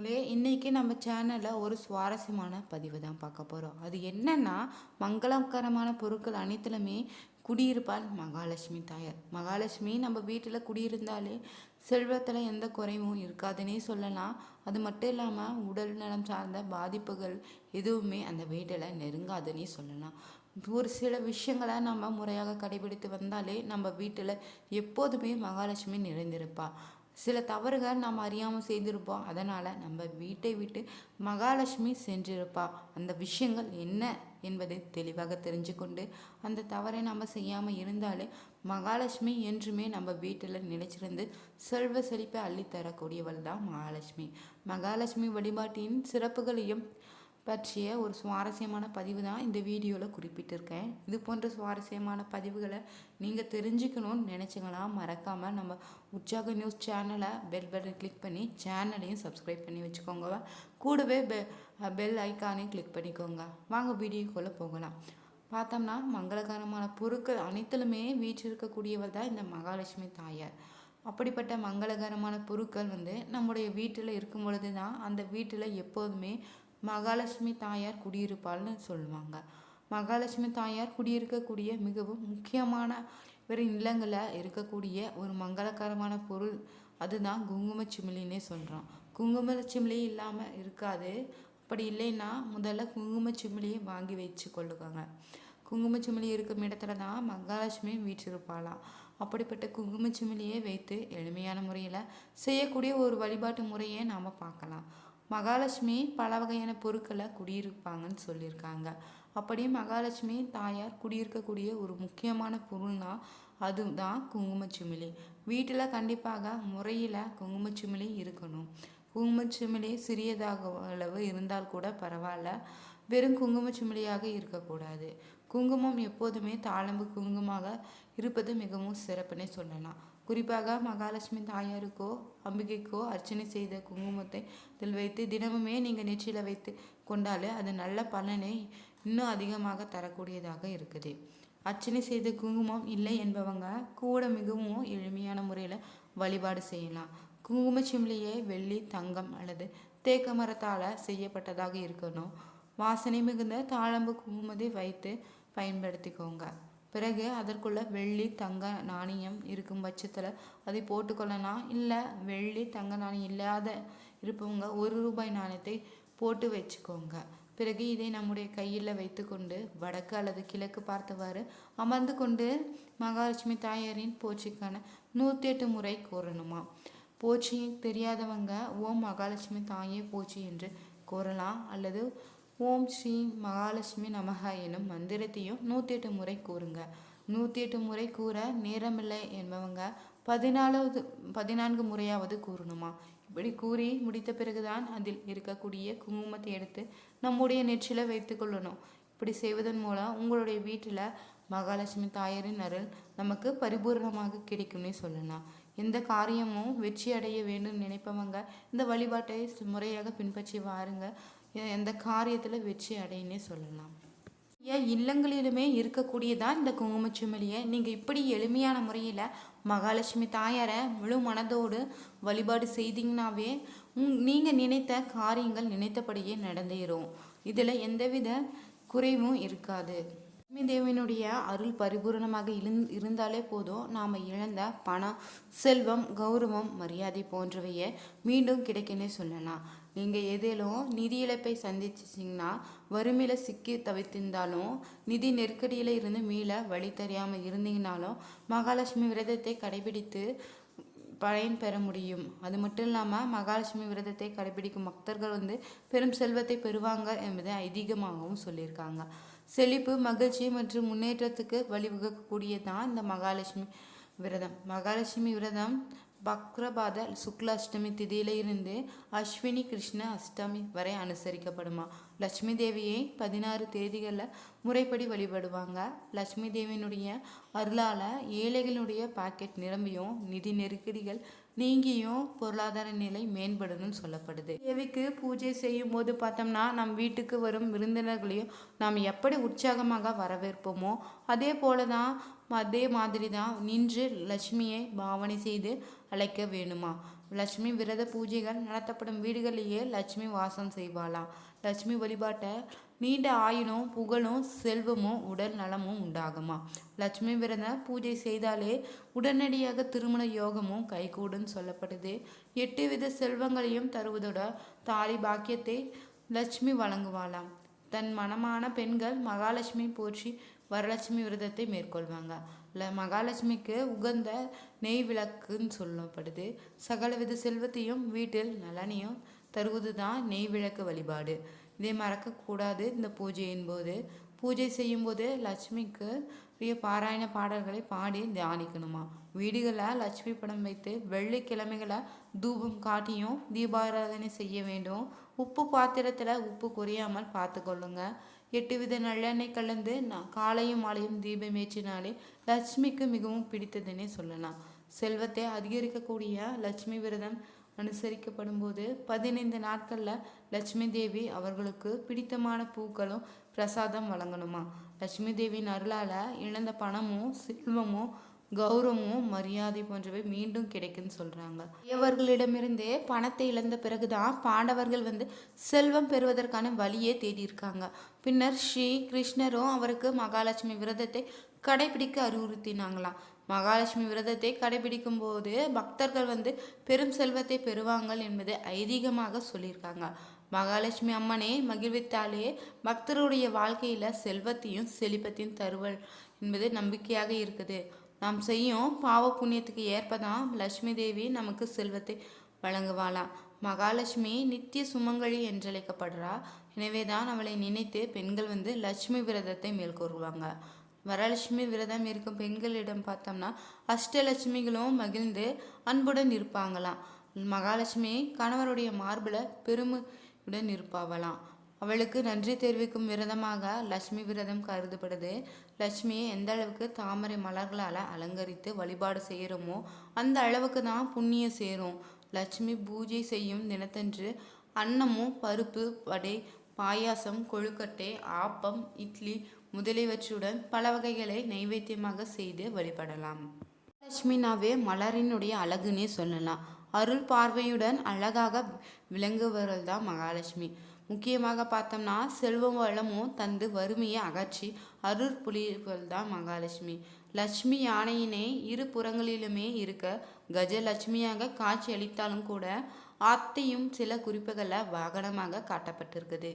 நண்பர்களே இன்றைக்கி நம்ம சேனலில் ஒரு சுவாரஸ்யமான பதிவு தான் பார்க்க போகிறோம் அது என்னென்னா மங்களகரமான பொருட்கள் அனைத்துலையுமே குடியிருப்பாள் மகாலட்சுமி தாயார். மகாலட்சுமி நம்ம வீட்டில் குடியிருந்தாலே செல்வத்தில் எந்த குறைவும் இருக்காதுன்னே சொல்லலாம். அது மட்டும் இல்லாமல் உடல் நலம் சார்ந்த பாதிப்புகள் எதுவுமே அந்த வீட்டில் நெருங்காதுன்னே சொல்லலாம். ஒரு சில விஷயங்களை நம்ம முறையாக கடைபிடித்து வந்தாலே நம்ம வீட்டில் எப்போதுமே மகாலட்சுமி நிறைந்திருப்பாள் சில தவறுகள் நாம் அறியாமல் செய்திருப்போம். அதனால் நம்ம வீட்டை விட்டு மகாலட்சுமி சென்றிருப்பா. அந்த விஷயங்கள் என்ன என்பதை தெளிவாக தெரிஞ்சு கொண்டு அந்த தவறை நம்ம செய்யாமல் இருந்தாலே மகாலட்சுமி என்றுமே நம்ம வீட்டில் நிலைச்சிருந்து செல்வ செழிப்பை அள்ளித்தரக்கூடியவள் தான் மகாலட்சுமி. மகாலட்சுமி வழிபாட்டின் சிறப்புகளையும் பற்றிய ஒரு சுவாரஸ்யமான பதிவு தான் இந்த வீடியோவில் குறிப்பிட்டிருக்கேன். இது போன்ற சுவாரஸ்யமான பதிவுகளை நீங்கள் தெரிஞ்சுக்கணும்னு நினச்சிங்கன்னா மறக்காமல் நம்ம உற்சாக நியூஸ் சேனலை பெல் பட்டன் கிளிக் பண்ணி சேனலையும் சப்ஸ்கிரைப் பண்ணி வச்சுக்கோங்க. கூடவே பெ பெல் ஐக்கானையும் கிளிக் பண்ணிக்கோங்க. வாங்க வீடியோக்குள்ளே போகலாம். பார்த்தோம்னா மங்களகரமான பொருட்கள் அனைத்திலுமே வீற்றிருக்கக்கூடியவள் தான் இந்த மகாலட்சுமி தாயார். அப்படிப்பட்ட மங்களகரமான பொருட்கள் வந்து நம்முடைய வீட்டில் இருக்கும் பொழுது தான் அந்த வீட்டில் எப்போதுமே மகாலட்சுமி தாயார் குடியிருப்பாள்னு சொல்லுவாங்க. மகாலட்சுமி தாயார் குடியிருக்கக்கூடிய மிகவும் முக்கியமான வேறு நிலங்களில் இருக்கக்கூடிய ஒரு மங்களகரமான பொருள் அதுதான் குங்குமச்சிமிலின்னே சொல்கிறோம் குங்குமச்சிமிலி இல்லாமல் இருக்காது. அப்படி இல்லைன்னா முதல்ல குங்குமச்சிமிலியை வாங்கி வச்சு கொள்ளுவாங்க குங்குமச்சிமிலி இருக்கும் இடத்துல தான் மகாலட்சுமி வீற்றிருப்பாளாம். அப்படிப்பட்ட குங்குமச்சிமிலியை வைத்து எளிமையான முறையில் செய்யக்கூடிய ஒரு வழிபாட்டு முறையை நாம் பார்க்கலாம். மகாலட்சுமி பல வகையான பொருட்களை குடியிருப்பாங்கன்னு சொல்லியிருக்காங்க. அப்படியே மகாலட்சுமி தாயார் குடியிருக்கக்கூடிய ஒரு முக்கியமான பொருள்னா அதுதான் குங்குமச்சிமிலி. வீட்டில் கண்டிப்பாக முறையில் குங்குமச்சிமிலி இருக்கணும். குங்குமச்சிமிலி சிறியதாக அளவு இருந்தால் கூட பரவாயில்ல. வெறும் குங்குமச்சிமிலியாக இருக்கக்கூடாது. குங்குமம் எப்போதுமே தாளம்பு குங்குமமாக இருப்பது மிகவும் சிறப்புனே சொல்லலாம். குறிப்பாக மகாலட்சுமி தாயாருக்கோ அம்பிகைக்கோ அர்ச்சனை செய்த குங்குமத்தை இதில் வைத்து தினமுமே நீங்கள் நெற்றியில் வைத்து கொண்டாலே அது நல்ல பலனை இன்னும் அதிகமாக தரக்கூடியதாக இருக்குது. அர்ச்சனை செய்த குங்குமம் இல்லை என்பவங்க கூட மிகவும் எளிமையான முறையில் வழிபாடு செய்யலாம். குங்கும சிம்லியே வெள்ளி தங்கம் அல்லது தேக்க மரத்தால் செய்யப்பட்டதாக இருக்கணும். வாசனை மிகுந்த தாழம்பு குங்குமத்தை வைத்து பயன்படுத்திக்கோங்க. பிறகு அதற்குள்ள வெள்ளி தங்க நாணயம் இருக்கும் பட்சத்தில் அதை போட்டுக்கொள்ளலாம் இல்லை வெள்ளி தங்க நாணயம் இல்லாத இருப்பவங்க ஒரு ரூபாய் நாணயத்தை போட்டு வச்சுக்கோங்க. பிறகு இதை நம்முடைய கையில் வைத்துக்கொண்டு வடக்கு அல்லது கிழக்கு பார்த்தவாறு அமர்ந்து கொண்டு மகாலட்சுமி தாயாரின் போச்சிக்கான நூற்றி எட்டு முறை கூறணுமா? போச்சி தெரியாதவங்க ஓம் மகாலட்சுமி தாயே போச்சி என்று கூறலாம். அல்லது ஓம் ஸ்ரீ மகாலட்சுமி நமக எனும் மந்திரத்தையும் நூற்றி எட்டு முறை கூறுங்க. நூற்றி எட்டு முறை கூற நேரமில்லை என்பவங்க பதினாலாவது பதினான்கு முறையாவது கூறணுமா? இப்படி கூறி முடித்த பிறகுதான் அதில் இருக்கக்கூடிய குங்குமத்தை எடுத்து நம்முடைய நெற்றில வைத்து கொள்ளணும். இப்படி செய்வதன் மூலம் உங்களுடைய வீட்டில் மகாலட்சுமி தாயாரின் அருள் நமக்கு பரிபூர்ணமாக கிடைக்கும்னே சொல்லலாம். எந்த காரியமும் வெற்றி அடைய வேண்டும் நினைப்பவங்க இந்த வழிபாட்டை முறையாக பின்பற்றி வாருங்க. எந்த காரியத்தில் வெற்றி அடையினே சொல்லலாம். ஏன் இல்லங்களிலுமே இருக்கக்கூடியதான் இந்த குங்குமச்சிமலியை. நீங்கள் இப்படி எளிமையான முறையில் மகாலட்சுமி தாயாரை முழு மனதோடு வழிபாடு செய்தீங்கனாவே நீங்கள் நினைத்த காரியங்கள் நினைத்தபடியே நடந்தேறும். இதில் எந்தவித குறைவும் இருக்காது. லட்சுமி தேவியினுடைய அருள் பரிபூரணமாக இருந் இருந்தாலே போதும். நாம் இழந்த பணம் செல்வம் கௌரவம் மரியாதை போன்றவையே மீண்டும் கிடைக்குன்னே சொல்லலாம். நீங்கள் ஏதேனும் நிதி இழப்பை சந்திச்சிச்சிங்கன்னா வறுமையில் சிக்கி தவித்திருந்தாலும் நிதி நெருக்கடியில் இருந்து மீள வழி தெரியாமல் இருந்தீங்கனாலும் மகாலட்சுமி விரதத்தை கடைபிடித்து பயன் பெற முடியும். அது மட்டும் இல்லாமல் மகாலட்சுமி விரதத்தை கடைபிடிக்கும் பக்தர்கள் வந்து பெரும் செல்வத்தை பெறுவாங்க என்பதை ஐதீகமாகவும் சொல்லியிருக்காங்க. செழிப்பு மகிழ்ச்சி மற்றும் முன்னேற்றத்துக்கு வழிவகுக்கக்கூடியதான் இந்த மகாலட்சுமி விரதம். மகாலட்சுமி விரதம் பக்ரபாத சுக்ல அஷ்டமி திதியில இருந்து அஸ்வினி கிருஷ்ண அஷ்டமி வரை அனுசரிக்கப்படுமா? லட்சுமி தேவியை பதினாறு தேதிகளில் முறைப்படி வழிபடுவாங்க. லட்சுமி தேவியினுடைய அருளால் ஏழைகளுடைய பாக்கெட் நிரம்பியும் நிதி நெருக்கடிகள் நீங்கியும் பொருளாதார நிலை மேம்படணும்னு சொல்லப்படுது. தேவிக்கு பூஜை செய்யும் போது பார்த்தோம்னா நம் வீட்டுக்கு வரும் விருந்தினர்களையும் நாம் எப்படி உற்சாகமாக வரவேற்போமோ அதே போல தான் அதே மாதிரி தான் நின்று லட்சுமியை பாவனை செய்து அழைக்க வேணுமா? லட்சுமி விரத பூஜைகள் நடத்தப்படும் வீடுகளிலேயே லட்சுமி வாசம் செய்வாளாம் லட்சுமி வழிபாட்டை நீண்ட ஆயுளும் புகழும் செல்வமும் உடல் நலமும் உண்டாகுமா? லட்சுமி விரத பூஜை செய்தாலே உடனடியாக திருமண யோகமும் கைகூடுன்னு சொல்லப்படுது. எட்டு வித செல்வங்களையும் தருவதோட தாலி பாக்கியத்தை லட்சுமி வழங்குவாளாம். தன் மனமான பெண்கள் மகாலட்சுமி போற்றி வரலட்சுமி விரதத்தை மேற்கொள்வாங்க. மகாலட்சுமிக்கு உகந்த நெய் விளக்குன்னு சொல்லப்படுது. சகலவித செல்வத்தையும் வீட்டில் நலனையும் தருவது தான் நெய் விளக்கு வழிபாடு. இதை மறக்கக்கூடாது இந்த பூஜையின் போது. பூஜை செய்யும்போது லட்சுமிக்கு உரிய பாராயண பாடல்களை பாடி தியானிக்கணுமா? வீடுகளில் லட்சுமி படம் வைத்து வெள்ளிக்கிழமைகளை தூபம் காட்டியும் தீபாராதனை செய்ய வேண்டும். உப்பு பாத்திரத்தில் உப்பு குறையாமல் பார்த்து கொள்ளுங்கள் எட்டு வித நல்லெண்ணெய் கலந்து நான் காலையும் மாலையும் தீபம் ஏற்றினாலே லட்சுமிக்கு மிகவும் பிடித்ததுன்னே சொல்லலாம். செல்வத்தை அதிகரிக்கக்கூடிய லட்சுமி விரதம் அனுசரிக்கப்படும் போது பதினைந்து நாட்களில் லட்சுமி தேவி அவர்களுக்கு பிடித்தமான பூக்களும் பிரசாதம் வழங்கணுமா? லட்சுமி தேவியின் அருளால் இழந்த பணமும் செல்வமும் கௌரவமும் மரியாதை போன்றவை மீண்டும் கிடைக்குன்னு சொல்கிறாங்க இவர்களிடமிருந்தே பணத்தை இழந்த பிறகுதான் பாண்டவர்கள் வந்து செல்வம் பெறுவதற்கான வழியே தேடி இருக்காங்க பின்னர் ஸ்ரீ கிருஷ்ணரும் அவருக்கு மகாலட்சுமி விரதத்தை கடைபிடிக்க அறிவுறுத்தினாங்களாம். மகாலட்சுமி விரதத்தை கடைபிடிக்கும் போது பக்தர்கள் வந்து பெரும் செல்வத்தை பெறுவாங்கள் என்பதை ஐதீகமாக சொல்லியிருக்காங்க. மகாலட்சுமி அம்மனை மகிழ்வித்தாலே பக்தருடைய வாழ்க்கையில் செல்வத்தையும் செழிப்பத்தையும் தருவல் என்பது நம்பிக்கையாக இருக்குது. நாம் செய்யும் பாவ புண்ணியத்துக்கு ஏற்பதான் லட்சுமி தேவி நமக்கு செல்வத்தை வழங்குவாளாம் மகாலட்சுமி நித்திய சுமங்கலி என்றழைக்கப்படுறா. எனவே தான் அவளை நினைத்து பெண்கள் வந்து லட்சுமி விரதத்தை மேற்கொள்வாங்க வரலட்சுமி விரதம் இருக்கும் பெண்களிடம் பார்த்தோம்னா அஷ்டலட்சுமிகளும் மகிழ்ந்து அன்புடன் இருப்பாங்களாம். மகாலட்சுமி கணவருடைய மார்பில் பெருமையுடன் இருப்பாவலாம் அவளுக்கு நன்றி தெரிவிக்கும் விரதமாக லட்சுமி விரதம் கருதப்படுது. லட்சுமியை எந்த அளவுக்கு தாமரை மலர்களால் அலங்கரித்து வழிபாடு செய்கிறோமோ அந்த அளவுக்கு தான் புண்ணியம் சேரும். லட்சுமி பூஜை செய்யும் தினத்தன்று அன்னமும் பருப்பு வடை பாயாசம் கொழுக்கட்டை ஆப்பம் இட்லி முதலியவற்றுடன் பல வகைகளை நைவேத்தியமாக செய்து வழிபடலாம். லட்சுமினாவே மலரினுடைய அழகுன்னே சொல்லலாம். அருள் பார்வையுடன் அழகாக விளங்குபவர்கள் தான் மகாலட்சுமி. முக்கியமாக பார்த்தோம்னா செல்வம் வளமும் தந்து வறுமையை அகற்றி அருள் புலிகள் தான் மகாலட்சுமி. லட்சுமி யானையினை இரு புறங்களிலுமே இருக்க கஜலட்சுமியாக காட்சி அளித்தாலும் கூட ஆத்தையும் சில குறிப்புகளில் வாகனமாக காட்டப்பட்டிருக்குது.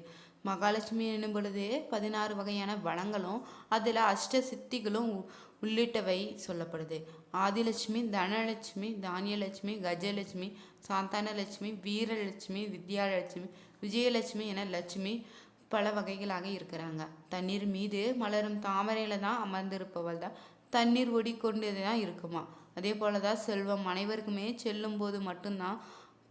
மகாலட்சுமி என்னும் பொழுது பதினாறு வகையான வளங்களும் அதில் அஷ்ட சித்திகளும் உள்ளிட்டவை சொல்லப்படுது. ஆதிலட்சுமி தனலட்சுமி தானியலட்சுமி கஜலட்சுமி சாந்தானலட்சுமி வீரலட்சுமி வித்யாலட்சுமி விஜயலட்சுமி என லட்சுமி பல வகைகளாக இருக்கிறாங்க. தண்ணீர் மீது மலரும் தாமரையில தான் அமர்ந்திருப்பவள் தான். தண்ணீர் ஓடிக்கொண்டே தான் இருக்குமா? அதே போல தான் செல்வம் அனைவருக்குமே செல்லும் போது மட்டும்தான்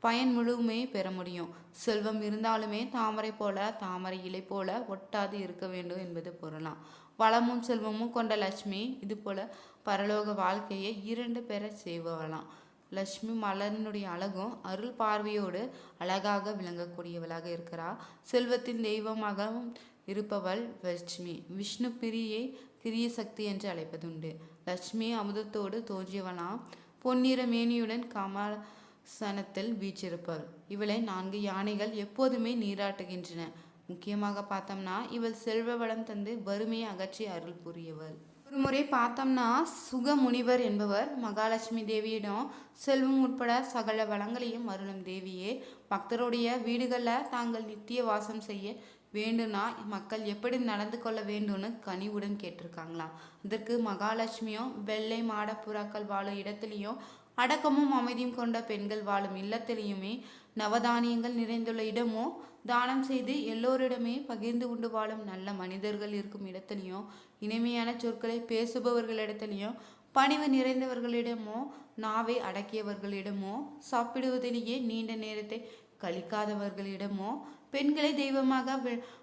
பயன் முழுமே பெற முடியும். செல்வம் இருந்தாலுமே தாமரை போல தாமரை இலை போல ஒட்டாது இருக்க வேண்டும் என்பது பொருளாம். வளமும் செல்வமும் கொண்ட லட்சுமி இது போல பரலோக வாழ்க்கையை இரண்டு பெற செய்வலாம் லட்சுமி மலரினுடைய அழகும் அருள் பார்வையோடு அழகாக விளங்கக்கூடியவளாக இருக்கிறாள் செல்வத்தின் தெய்வமாகவும் இருப்பவள் லட்சுமி. விஷ்ணு பிரியை கிரிய சக்தி என்று அழைப்பதுண்டு. லட்சுமி அமுதத்தோடு தோன்றியவளாம் பொன்னிற மேனியுடன் கமலசனத்தில் வீச்சிருப்பவள் இவளை நான்கு யானைகள் எப்போதுமே நீராட்டுகின்றன. முக்கியமாக பார்த்தோம்னா இவள் செல்வ வளம் தந்து வறுமையை அகற்றி அருள் புரியவள். ஒரு முறை பார்த்தோம்னா சுகமுனிவர் என்பவர் மகாலட்சுமி தேவியிடம் செல்வம் உட்பட சகல வளங்களையும் அருளும் தேவியே. பக்தருடைய வீடுகளில் தாங்கள் நித்திய வாசம் செய்ய வேண்டும்னா மக்கள் எப்படி நடந்து கொள்ள வேண்டும்னு கனிவுடன் கேட்டிருக்காங்களாம். அதற்கு மகாலட்சுமியும் வெள்ளை மாட புறாக்கள் வாழும் இடத்துலையும் அடக்கமும் அமைதியும் கொண்ட பெண்கள் வாழும் இல்லத்திலையுமே நவதானியங்கள் நிறைந்துள்ள இடமோ தானம் செய்து எல்லோரிடமே பகிர்ந்து கொண்டு வாழும் நல்ல மனிதர்கள் இருக்கும் இடத்துலையும் இனிமையான சொற்களை பேசுபவர்களிடத்துலையும் பணிவு நிறைந்தவர்களிடமோ நாவை அடக்கியவர்களிடமோ சாப்பிடுவதிலேயே நீண்ட நேரத்தை கழிக்காதவர்களிடமோ பெண்களை தெய்வமாக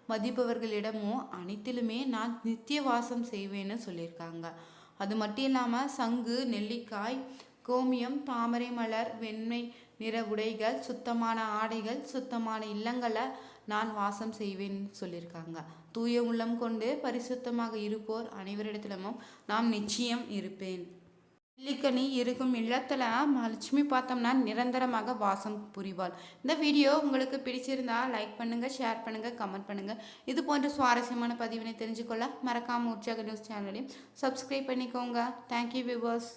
மதிப்பவர்களிடமோ அனைத்திலுமே நான் நித்திய வாசம் செய்வேன்னு சொல்லியிருக்காங்க. அது மட்டும் இல்லாமல் சங்கு நெல்லிக்காய் கோமியம் தாமரை மலர் வெண்மை நிற உடைகள் சுத்தமான ஆடைகள் சுத்தமான இல்லங்களை நான் வாசம் செய்வேன்னு சொல்லியிருக்காங்க. தூய உள்ளம் கொண்டு பரிசுத்தமாக இருப்போர் அனைவரிடத்திலும் நாம் நிச்சயம் இருப்பேன். நெல்லிக்கனி இருக்கும் இல்லத்தில் லட்சுமி பார்த்தோம்னா நிரந்தரமாக வாசம் புரிவாள். இந்த வீடியோ உங்களுக்கு பிடிச்சிருந்தா லைக் பண்ணுங்கள் ஷேர் பண்ணுங்கள் கமெண்ட் பண்ணுங்கள் இது போன்ற சுவாரஸ்யமான பதிவினை தெரிஞ்சுக்கொள்ள மறக்காமல் உற்சாக நியூஸ் சேனலையும் சப்ஸ்கிரைப் பண்ணிக்கோங்க. Thank you viewers